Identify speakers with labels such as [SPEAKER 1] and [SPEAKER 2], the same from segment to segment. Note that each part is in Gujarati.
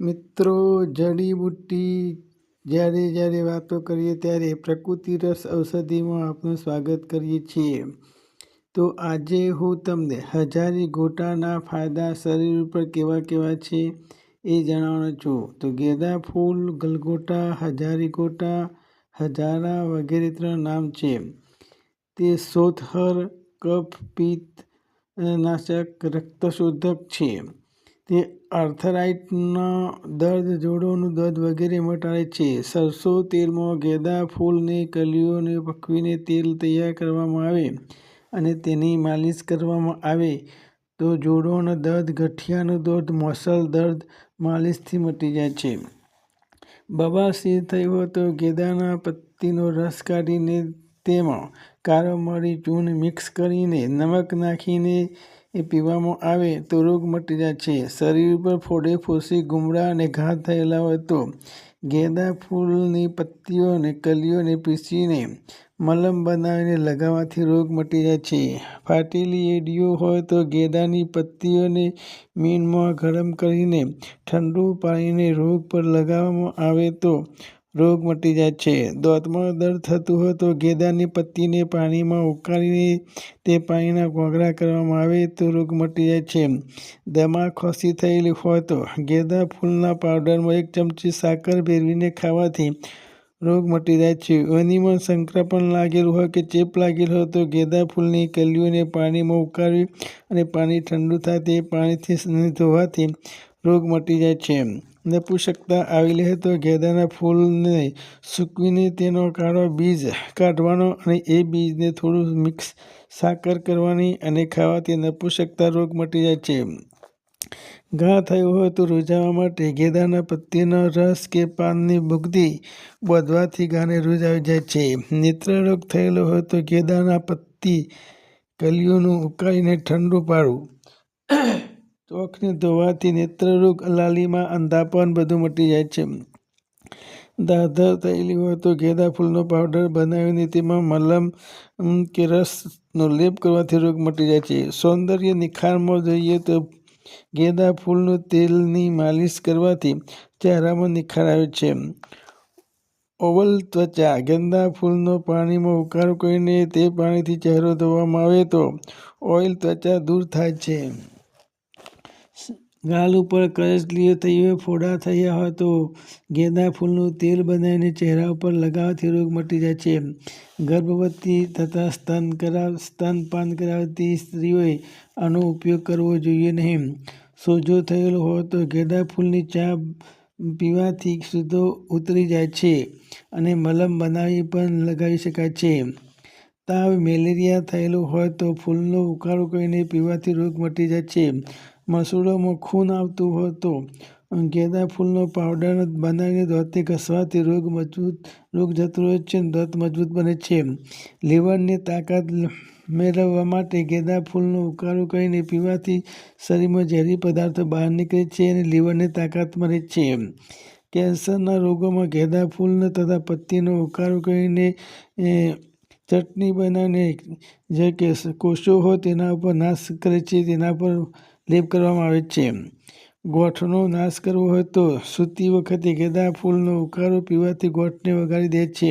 [SPEAKER 1] મિત્રો જડીબુટ્ટી જ્યારે જ્યારે વાતો કરીએ ત્યારે પ્રકૃતિ રસ ઔષધિમાં આપનું સ્વાગત કરીએ છીએ. તો આજે હું તમને હજારી ગોટાના ફાયદા શરીર ઉપર કેવા કેવા છે એ જણાવવાનો છું. તો ગેંદા ફૂલ, ગલગોટા, હજારી ગોટા, હજારા વગેરે ત્રણ નામ છે. તે શોથહર કફ, પિત્ત નાશક રક્તશોધક છે. તે આર્થરાઇટના દર્દ, જોડોનું દર્દ વગેરે મટાડે છે. સરસો તેલમાં ગેંદા ફૂલની, કલીઓને પકવીને તેલ તૈયાર કરવામાં આવે અને તેની માલિશ કરવામાં આવે. તો જોડોનો દર્દ, ગઠિયાનો દર્દ, મસલ દર્દ માલિશથી મટી જાય છે. બવાસીર સિંહ હોય તો ગેદાના પત્તીનો રસ કાઢીને તેમાં કાળો મરી ચૂન મિક્સ કરીને નમક નાખીને એ પીવામાં આવે તો રોગ મટી જાય છે. શરીર ઉપર ફોડે ફોસી ગુમડા અને ઘા થયેલા હોય તો ગેંદા ફૂલની પત્તીઓ અને કલીઓને પીસીને મલમ બનાવીને લગાવવાથી રોગ મટી જાય છે. ફાટેલી એડીઓ હોય તો ગેંદાની પત્તીઓને મીનમાં ગરમ કરીને ઠંડુ પાણીને રોગ પર લગાવવામાં આવે તો રોગ મટી જાય છે. દાંતમાં દર્દ થતું હોય તો ગેદાની પત્તીને પાણીમાં ઉકાળીને તે પાણીના ઘોઘરા કરવામાં આવે તો રોગ મટી જાય છે. દમા ખોસી થયેલી હોય તો ગેદા ફૂલના પાવડરમાં એક ચમચી સાકર ભેળવીને ખાવાથી રોગ મટી જાય છે. યોનિમાં સંક્રમણ લાગેલું હોય કે ચેપ લાગેલો હોય તો ગેદા ફૂલની કલીઓને પાણીમાં ઉકાળવી અને પાણી ઠંડુ થાય તે પાણીથી ધોવાથી રોગ મટી જાય છે. નપુંસકતા આવેલી લે તો ગેદાના ફૂલને સૂકવીને તેનો કાળો બીજ કાઢવાનો અને એ બીજને થોડું મિક્સ સાકર કરવાની અને ખાવાથી નપુષકતા રોગ મટી જાય છે. ઘા થયો હોય તો રૂઝાવા માટે ગેદાના પત્તીનો રસ કે પાનની બુગદી વધવાથી ઘાને રૂઝ આવી જાય છે. નેત્રરોગ થયેલો હોય તો ગેદાના પત્તી કલીઓનું ઉકાળીને ઠંડુ પાડવું. ચોખને ધોવાથી નેત્રરોગ, લાલીમાં અંધાપણ બધું મટી જાય છે. દાદર થયેલી હોય તો ગેંદા ફૂલનો પાવડર બનાવીને તેમાં મલમ કે રસનો લેપ કરવાથી રોગ મટી જાય છે. સૌંદર્ય નિખારમાં જોઈએ તો ગેંદા ફૂલનું તેલની માલિશ કરવાથી ચહેરામાં નિખાર આવે છે. ઓવલ ત્વચા ગેંદા ફૂલનો પાણીમાં ઉકાળો કરીને તે પાણીથી ચહેરો ધોવામાં આવે તો ઓઇલ ત્વચા દૂર થાય છે. ગાલ ઉપર કરચલીઓ થઈ હોય, ફોડા થયા હોય તો ગેંદા ફૂલનું તેલ બનાવીને ચહેરા ઉપર લગાવવાથી રોગ મટી જાય છે. ગર્ભવતી તથા સ્તન કરાવ સ્તનપાન કરાવતી સ્ત્રીઓએ આનો ઉપયોગ કરવો જોઈએ નહીં. સોજો થયેલો હોય તો ગેંદા ફૂલની ચા પીવાથી સુધો ઉતરી જાય છે અને મલમ બનાવી પણ લગાવી શકાય છે. તાવ, મેલેરિયા થયેલો હોય તો ફૂલનો ઉકાળો કરીને પીવાથી રોગ મટી જાય છે. મસૂડામાં ખૂન આવતું હોય તો ગેંદા ફૂલનો પાવડર બનાવીને દાંતે ઘસવાથી રોગ મજબૂત, રોગ જતો રહે છે દાંત મજબૂત બને છે. લીવરની તાકાત મેળવવા માટે ગેંદા ફૂલનો ઉકાળો કરીને પીવાથી શરીરમાં ઝેરી પદાર્થો બહાર નીકળે છે અને લીવરની તાકાત મળે છે. કેન્સરના રોગોમાં ગેંદા ફૂલનો તથા પત્તીનો ઉકાળો કરીને ચટણી બનાવીને જે કે કોષો હોય તેના ઉપર નાશ કરે છે, તેના પર લેપ કરવામાં આવે છે. ગોઠનો નાશ કરવો હોય તો સૂતી વખતે ગેંદા ફૂલનો ઉકાળો પીવાથી ગોઠને વગાડી દે છે.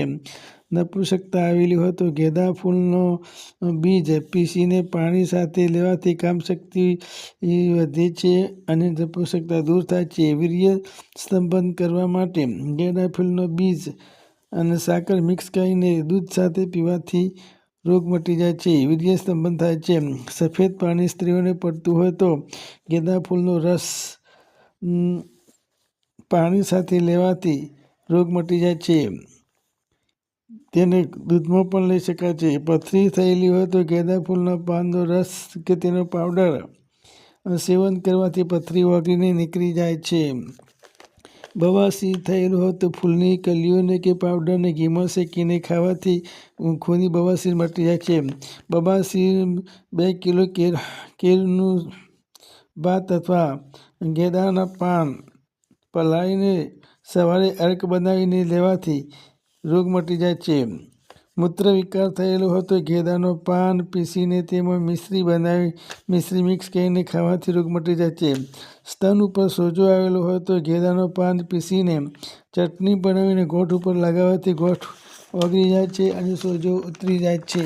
[SPEAKER 1] નપુંસકતા આવેલી હોય તો ગેંદા ફૂલનો બીજ પીસીને પાણી સાથે લેવાથી કામશક્તિ વધે છે અને નપુંસકતા દૂર થાય છે. વીર્ય સ્તંભન કરવા માટે ગેંદા ફૂલનો બીજ અને સાકર મિક્સ કરીને દૂધ સાથે પીવાથી રોગ મટી જાય છે વીર્ય સ્તંભન થાય છે. સફેદ પાણી સ્ત્રીઓને પડતું હોય તો ગેંદા ફૂલનો રસ પાણી સાથે લેવાથી રોગ મટી જાય છે. તેને દૂધમાં પણ લઈ શકાય છે. પથરી થયેલી હોય તો ગેંદા ફૂલના પાનનો રસ કે તેનો પાવડર સેવન કરવાથી પથરી ઓગળીને નીકળી જાય છે. બવાસીર થયેલું હોય તો ફૂલની કલીઓને કે પાવડરને ઘીમાં શેકીને ખાવાથી ખૂની બવાસીર મટી જાય છે. બવાસીર બે કિલો કેર કેળનું ભાત અથવા ગેદાના પાન પલાળીને સવારે અર્ક બનાવીને લેવાથી રોગ મટી જાય છે. મૂત્ર વિકાર થયેલો હતો. ગેદાનો પાન પીસીને તેમાં મિશ્રી બનાવી, મિશ્રી મિક્સ કરીને ખાવાથી રોગ મટી જાય છે. સ્તન ઉપર સોજો આવેલો હોય તો ગેદાનો પાન પીસીને ચટણી બનાવીને ગોઠ ઉપર લગાવવાથી ગોઠ ઓગળી જાય છે અને સોજો ઉતરી જાય છે.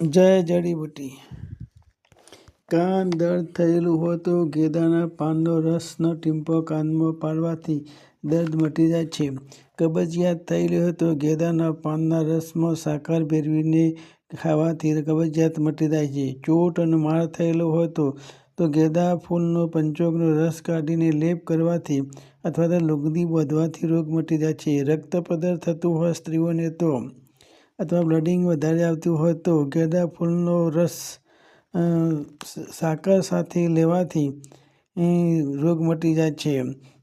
[SPEAKER 1] જય જડીબુટ્ટી. કાન દર્દ થયેલું હોય તો ગેદાના પાનનો રસનો ટીમ્પો કાનમાં પાડવાથી દર્દ મટી જાય છે. કબજિયાત થયેલી હોય તો ગેદાના પાનના રસમાં સાકર ભેરવીને ખાવાથી કબજિયાત મટી જાય છે. ચોટ અને માર થયેલો હોય તો તો ગેદા ફૂલનો પંચોગનો રસ કાઢીને લેપ કરવાથી અથવા તો લુગદી વધવાથી રોગ મટી જાય છે. રક્ત થતું હોય સ્ત્રીઓને તો અથવા બ્લડિંગ વધારે આવતું હોય તો ગેદા ફૂલનો રસ સાકર સાથે લેવાથી રોગ મટી જાય છે.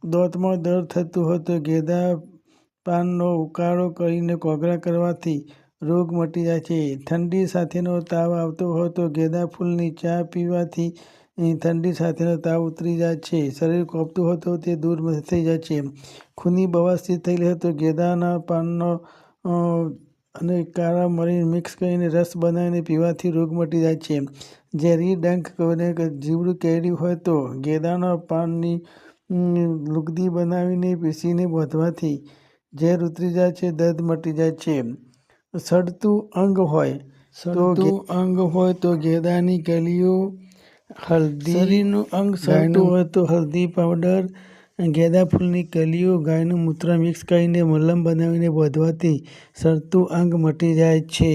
[SPEAKER 1] દાંતમાં દર્દ થતું હોય તો ગેદા પાનનો ઉકાળો કરીને કોગળા કરવાથી રોગ મટી જાય છે. ઠંડી સાથેનો તાવ આવતો હોય તો ગેદા ફૂલની ચા પીવાથી ઠંડી સાથેનો તાવ ઉતરી જાય છે. શરીર કોપતું હોય તો તે દૂર થઈ જાય છે. ખૂની બવાસીર થયેલી હોય તો ગેદાના પાનનો અને કાળા મરી મિક્સ કરીને રસ બનાવીને પીવાથી રોગ મટી જાય છે. ઝેરી ડંખ કોઈને જીવડું કેળ્યું હોય તો ગેદાના પાનની લુગદી બનાવીને પીસીને બોધવાથી ઝેર ઉતરી જાય છે દર્દ મટી જાય છે સડતું અંગ હોય સડતું અંગ હોય તો ગેદાની કલીઓ શરીરનું અંગ સડતું હોય તો હળદી પાવડર ગેદા ફૂલની કલીઓ ગાયનું મૂત્ર મિક્સ કરીને મલમ બનાવીને બોધવાથી સડતું અંગ મટી જાય છે.